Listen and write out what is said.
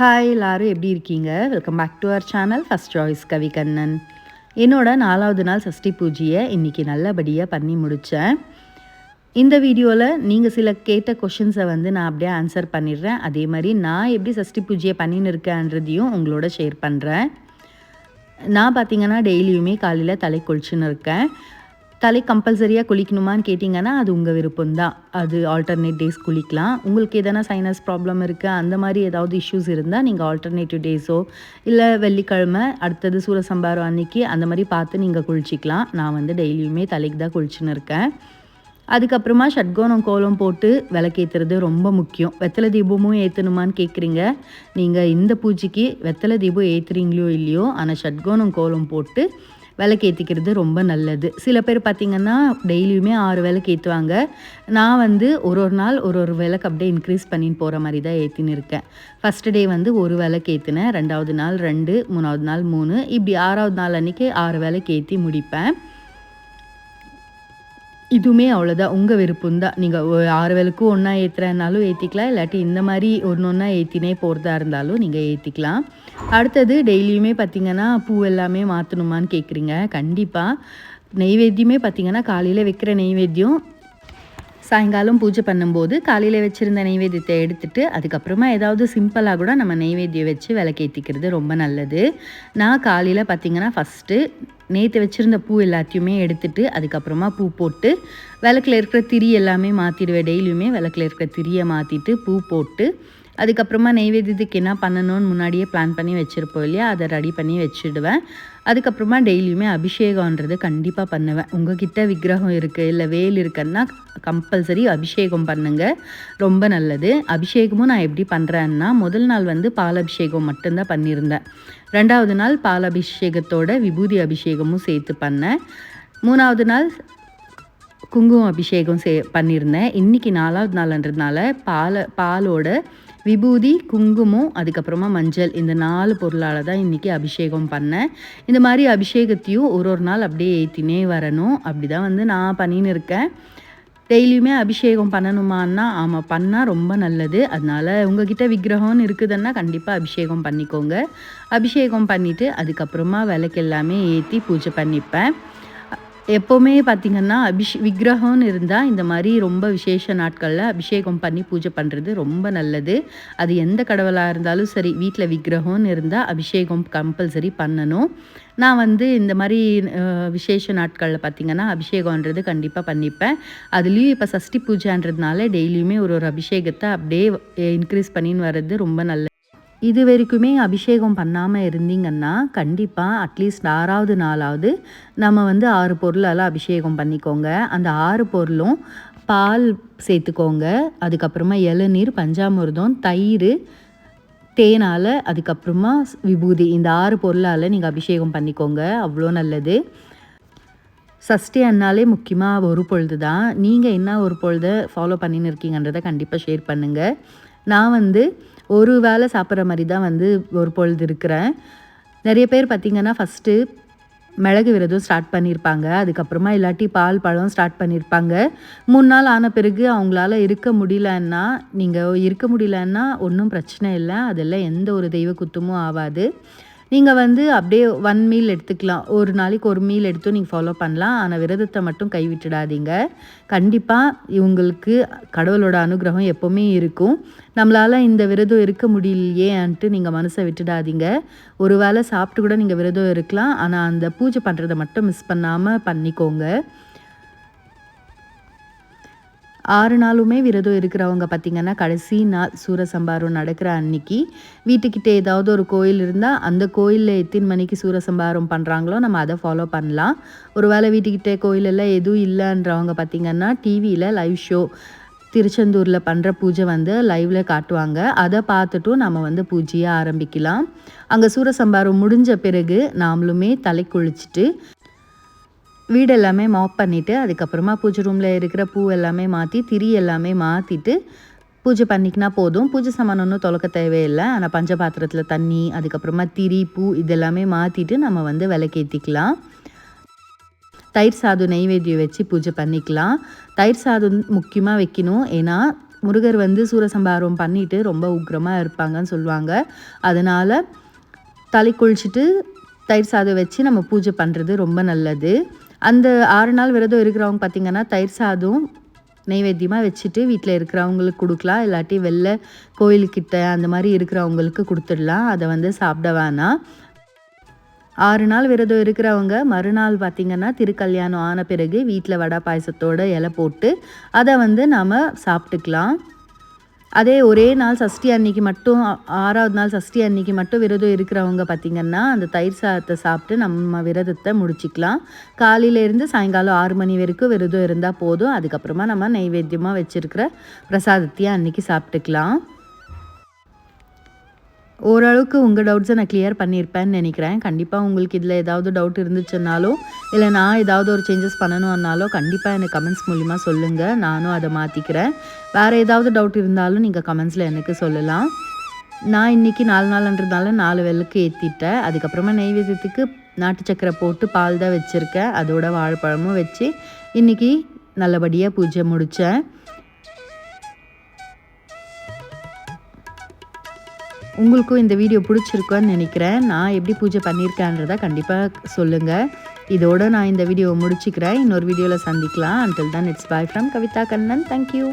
Hi எல்லாரும் எப்படி இருக்கீங்க? Welcome back to our channel first choice Kavi Kannan என்னோட நாலாவது நாள் சஷ்டி பூஜையை இன்றைக்கி நல்லபடியாக பண்ணி முடித்தேன் இந்த வீடியோவில் நீங்கள் சில கேட்ட கொஷின்ஸை வந்து நான் அப்படியே ஆன்சர் பண்ணிடுறேன். அதே மாதிரி நான் எப்படி சஷ்டி பூஜையை பண்ணின்னு இருக்கேன்றதையும் உங்களோட ஷேர் பண்ணுறேன் நான் பார்த்தீங்கன்னா டெய்லியுமே காலையில் தலை குளிச்சுன்னு இருக்கேன். தலை கம்பல்சரியாக குளிக்கணுமான்னு கேட்டிங்கன்னா அது உங்கள் விருப்பம் தான் அது ஆல்டர்னேட் டேஸ் குளிக்கலாம். உங்களுக்கு எதனா சைனஸ் ப்ராப்ளம் இருக்குது அந்த மாதிரி ஏதாவது இஷ்யூஸ் இருந்தால் நீங்கள் ஆல்டர்னேட்டிவ் டேஸோ இல்லை வெள்ளிக்கிழமை அடுத்தது சூரசம்பாரம் அன்னைக்கு அந்த மாதிரி பார்த்து நீங்கள் குளிச்சிக்கலாம். நான் வந்து டெய்லியுமே தலைக்கு தான் குளிச்சுன்னு இருக்கேன். அதுக்கப்புறமா ஷட்கோணம் கோலம் போட்டு விளக்கேற்றுறது ரொம்ப முக்கியம். வெத்தலை தீபமும் ஏற்றணுமான்னு கேட்குறீங்க நீங்கள் இந்த பூஜைக்கு வெத்தலை தீபம் ஏற்றுறீங்களோ இல்லையோ ஆனால் ஷட்கோணம் கோலம் போட்டு விளக்கேற்றிக்கிறது ரொம்ப நல்லது. சில பேர் பார்த்திங்கன்னா டெய்லியுமே ஆறு விளக்கு ஏற்றுவாங்க நான் வந்து ஒரு ஒரு நாள் ஒரு ஒரு விளக்கு அப்படியே இன்க்ரீஸ் பண்ணின்னு போகிற மாதிரி தான் ஏற்றின்னு இருக்கேன். ஃபஸ்ட்டு டே வந்து ஒரு விளக்கு ஏற்றினேன் ரெண்டாவது நாள் ரெண்டு மூணாவது நாள் மூணு. இப்படி ஆறாவது நாள் அன்றைக்கி ஆறு விளக்கு ஏற்றி முடிப்பேன். இதுவுமே அவ்வளோதான் உங்கள் விருப்பம் தான் நீங்கள் ஆறு வேலுக்கும் ஒன்றா ஏற்றுறனாலும் ஏற்றிக்கலாம் இல்லாட்டி இந்த மாதிரி ஒன்று ஒன்றா ஏற்றினே போகிறதா இருந்தாலும் நீங்கள் ஏற்றிக்கலாம் அடுத்தது டெய்லியுமே பார்த்திங்கன்னா பூ எல்லாமே மாற்றணுமான்னு கேட்குறீங்க கண்டிப்பாக நெய்வேத்தியமே பார்த்திங்கன்னா காலையில் வைக்கிற நெய்வேத்தியம். சாயங்காலம் பூஜை பண்ணும்போது காலையில் வச்சுருந்த நெய்வேத்தியத்தை எடுத்துட்டு அதுக்கப்புறமா ஏதாவது சிம்பிளாக கூட நம்ம நெய்வேத்தியம் வச்சு விளக்கேற்றிக்கிறது ரொம்ப நல்லது. நான் காலையில் பார்த்திங்கன்னா ஃபஸ்ட்டு நேற்று வச்சுருந்த பூ எல்லாத்தையுமே எடுத்துட்டு அதுக்கப்புறமா பூ போட்டு விளக்கில் இருக்கிற திரி எல்லாமே மாற்றிடுவேன் டெய்லியுமே விளக்கில் இருக்கிற திரியை மாற்றிட்டு பூ போட்டு அதுக்கப்புறமா நெய்வேத்தியத்துக்கு என்ன பண்ணணும்னு முன்னாடியே பிளான் பண்ணி வச்சுருப்போம் இல்லையா? அதை ரெடி பண்ணி வச்சுடுவேன். அதுக்கப்புறமா டெய்லியுமே அபிஷேகம்ன்றது கண்டிப்பாக பண்ணுவேன். உங்ககிட்ட விக்கிரகம் இருக்குது இல்லை வேல் இருக்குன்னா கம்பல்சரி அபிஷேகம் பண்ணுங்கள் ரொம்ப நல்லது. அபிஷேகமும் நான் எப்படி பண்ணுறேன்னா முதல் நாள் வந்து பால் அபிஷேகம் மட்டும்தான் பண்ணியிருந்தேன். ரெண்டாவது நாள் பால் அபிஷேகத்தோட விபூதி அபிஷேகமும் சேர்த்து பண்ணேன். மூணாவது நாள் குங்குமம் அபிஷேகம் சே பண்ணியிருந்தேன். இன்றைக்கி நாலாவது நாள்ன்றதுனால பால் பாலோட விபூதி குங்குமம் அதுக்கப்புறமா மஞ்சள். இந்த நாலு பொருளால் தான் இன்றைக்கி அபிஷேகம் பண்ணேன். இந்த மாதிரி அபிஷேகத்தையும் ஒரு ஒரு நாள் அப்படியே ஏற்றினே வரணும். அப்படி தான் வந்து நான் பண்ணின்னு இருக்கேன். டெய்லியுமே அபிஷேகம் பண்ணணுமான்னா ஆமாம் பண்ணால் ரொம்ப நல்லது. அதனால் உங்ககிட்ட விக்கிரகம்னு இருக்குதுன்னா கண்டிப்பாக அபிஷேகம் பண்ணிக்கோங்க. அபிஷேகம் பண்ணிவிட்டு அதுக்கப்புறமா விளக்கு எல்லாமே ஏற்றி பூஜை பண்ணிப்பேன். எப்போவுமே பார்த்திங்கன்னா அபிஷ் விக்கிரகம்னு இருந்தால் இந்த மாதிரி ரொம்ப விசேஷ நாட்களில் அபிஷேகம் பண்ணி பூஜை பண்ணுறது ரொம்ப நல்லது. அது எந்த கடவுளாக இருந்தாலும் சரி வீட்டில் விக்கிரகம்னு இருந்தால் அபிஷேகம் கம்பல்சரி பண்ணணும். நான் வந்து இந்த மாதிரி விசேஷ நாட்களில் பார்த்திங்கன்னா அபிஷேகன்றது கண்டிப்பாக பண்ணிப்பேன். அதுலேயும் இப்போ சஷ்டி பூஜைன்றதுனால டெய்லியுமே ஒரு ஒரு அபிஷேகத்தை அப்படியே இன்க்ரீஸ் பண்ணின்னு வர்றது ரொம்ப நல்லது. இது வரைக்குமே அபிஷேகம் பண்ணாமல் இருந்தீங்கன்னா கண்டிப்பாக அட்லீஸ்ட் ஆறாவது நாளாவது நம்ம வந்து ஆறு பொருளெல்லாம் அபிஷேகம் பண்ணிக்கோங்க. அந்த ஆறு பொருளும் பால் சேர்த்துக்கோங்க. அதுக்கப்புறமா இளநீர் பஞ்சாமிர்தம் தயிர் தேனால் அதுக்கப்புறமா விபூதி. இந்த ஆறு பொருளால் நீங்கள் அபிஷேகம் பண்ணிக்கோங்க. அவ்வளோ நல்லது. சஷ்டி அண்ணாலே முக்கியமாக ஒரு பொழுது தான் நீங்கள் என்ன ஒரு பொழுதை ஃபாலோ பண்ணின்னு இருக்கீங்கன்றதை கண்டிப்பாக ஷேர் பண்ணுங்கள் நான் வந்து ஒரு வேளை சாப்பிட்ற மாதிரி தான் வந்து ஒரு பொழுது இருக்கிறேன். நிறைய பேர் பார்த்திங்கன்னா ஃபஸ்ட்டு மிளகு விரதம் ஸ்டார்ட் பண்ணியிருப்பாங்க. அதுக்கப்புறமா இல்லாட்டி பால் பழம் ஸ்டார்ட் பண்ணியிருப்பாங்க. மூணு நாள் ஆன பிறகு அவங்களால இருக்க முடியலன்னா நீங்கள் இருக்க முடியலன்னா ஒன்றும் பிரச்சனை இல்லை. அதெல்லாம் எந்த ஒரு தெய்வ குத்தமும் ஆகாது. நீங்கள் வந்து அப்படியே ஒன் மீல் எடுத்துக்கலாம். ஒரு நாளைக்கு ஒரு மீல் எடுத்தும் நீங்கள் ஃபாலோ பண்ணலாம். ஆனால் விரதத்தை மட்டும் கைவிட்டுடாதீங்க கண்டிப்பாக இவங்களுக்கு கடவுளோட அனுகிரகம் எப்போவுமே இருக்கும். நம்மளால் இந்த விரதம் இருக்க முடியலையேன்ட்டு நீங்கள் மனசை விட்டுடாதீங்க. ஒரு வேளை சாப்பிட்டு கூட நீங்கள் விரதம் இருக்கலாம். ஆனால் அந்த பூஜை பண்ணுறதை மட்டும் மிஸ் பண்ணாமல் பண்ணிக்கோங்க. ஆறு நாளுமே விரதம் இருக்கிறவங்க பார்த்திங்கன்னா கடைசி நாள் சூரசம்பாரம் நடக்கிற அன்னைக்கு வீட்டுக்கிட்டே ஏதாவது ஒரு கோயில் இருந்தால் அந்த கோயிலில் எத்தனை மணிக்கு சூரசம்பாரம் பண்ணுறாங்களோ நம்ம அதை ஃபாலோ பண்ணலாம். ஒரு வேளை வீட்டுக்கிட்டே கோயிலெல்லாம் எதுவும் இல்லைன்றவங்க பார்த்திங்கன்னா டிவியில் லைவ் ஷோ திருச்செந்தூரில் பண்ணுற பூஜை வந்து லைவில் காட்டுவாங்க. அதை பார்த்துட்டும் நம்ம வந்து பூஜையை ஆரம்பிக்கலாம். அங்கே சூரசம்பாரம் முடிஞ்ச பிறகு நாமளுமே தலை குளிச்சுட்டு வீடு எல்லாமே மாப் பண்ணிவிட்டு அதுக்கப்புறமா பூஜை ரூமில் இருக்கிற பூ எல்லாமே மாற்றி திரி எல்லாமே மாற்றிட்டு பூஜை பண்ணிக்கினா போதும். பூஜை சாமான் ஒன்றும் தொலைக்க தேவையில்லை. ஆனால் பஞ்ச பாத்திரத்தில் தண்ணி அதுக்கப்புறமா திரி பூ இதெல்லாமே மாற்றிட்டு நம்ம வந்து விளக்கேற்றிக்கலாம் தயிர் சாதம் நெய்வேத்தியம் வச்சு பூஜை பண்ணிக்கலாம். தயிர் சாதம் முக்கியமாக வைக்கணும். ஏன்னா முருகர் வந்து சூரசம்பாரம் பண்ணிவிட்டு ரொம்ப உக்கிரமாக இருப்பாங்கன்னு சொல்லுவாங்க. அதனால் தலை குளிச்சுட்டு தயிர் சாதம் வச்சு நம்ம பூஜை பண்ணுறது ரொம்ப நல்லது. அந்த ஆறு நாள் விரதம் இருக்கிறவங்க பார்த்திங்கன்னா தயிர் சாதம் நெய்வேத்தியமாக வச்சுட்டு வீட்டில் இருக்கிறவங்களுக்கு கொடுக்கலாம். இல்லாட்டி வெளில கோயிலுக்கிட்ட அந்த மாதிரி இருக்கிறவங்களுக்கு கொடுத்துடலாம். அதை வந்து சாப்பிட வேணாம். ஆறு நாள் விரதம் இருக்கிறவங்க மறுநாள் பார்த்திங்கன்னா திருக்கல்யாணம் ஆன பிறகு வீட்டில் வடை பாயசத்தோட இலை போட்டு அதை வந்து நாம் சாப்பிட்டுக்கலாம். அதே ஒரே நாள் சஷ்டி அன்னைக்கு மட்டும் ஆறாவது நாள் சஷ்டி அன்னைக்கு மட்டும் விரதம் இருக்கிறவங்க பார்த்திங்கன்னா அந்த தயிர் சாதத்தை சாப்பிட்டு நம்ம விரதத்தை முடிச்சிக்கலாம். காலையிலேருந்து சாயங்காலம் ஆறு மணி வரைக்கும் விரதம் இருந்தால் போதும். அதுக்கப்புறமா நம்ம நைவேத்தியமாக வச்சுருக்கிற பிரசாதத்தையும் அன்னைக்கு சாப்பிட்டுக்கலாம். ஓரளவுக்கு உங்கள் டவுட்ஸை நான் கிளியர் பண்ணியிருப்பேன்னு நினைக்கிறேன். கண்டிப்பாக உங்களுக்கு இதில் ஏதாவது டவுட் இருந்துச்சுன்னாலோ இல்லை நான் ஏதாவது ஒரு சேஞ்சஸ் பண்ணணும்னாலோ கண்டிப்பாக எனக்கு கமெண்ட்ஸ் மூலிமா சொல்லுங்கள் நானும் அதை மாற்றிக்கிறேன் வேறு ஏதாவது டவுட் இருந்தாலும் நீங்கள் கமெண்ட்ஸில் எனக்கு சொல்லலாம். நான் இன்றைக்கி நாலு நாள்ன்றதுனால நாலு விளக்கு ஏற்றிட்டேன் அதுக்கப்புறமா நெய்வேத்தியத்துக்கு நாட்டு சக்கரை போட்டு பால் தான் வச்சுருக்கேன். அதோட வாழைப்பழமும் வச்சு இன்றைக்கி நல்லபடியாக பூஜை முடித்தேன் உங்களுக்கும் இந்த வீடியோ பிடிச்சிருக்குன்னு நினைக்கிறேன். நான் எப்படி பூஜை பண்ணியிருக்கேன்றதை கண்டிப்பாக சொல்லுங்கள் இதோட நான் இந்த வீடியோவை முடிச்சுக்கிறேன். இன்னொரு வீடியோவில் சந்திக்கலாம். Until தான் it's bye from Kavitha Kannan thank you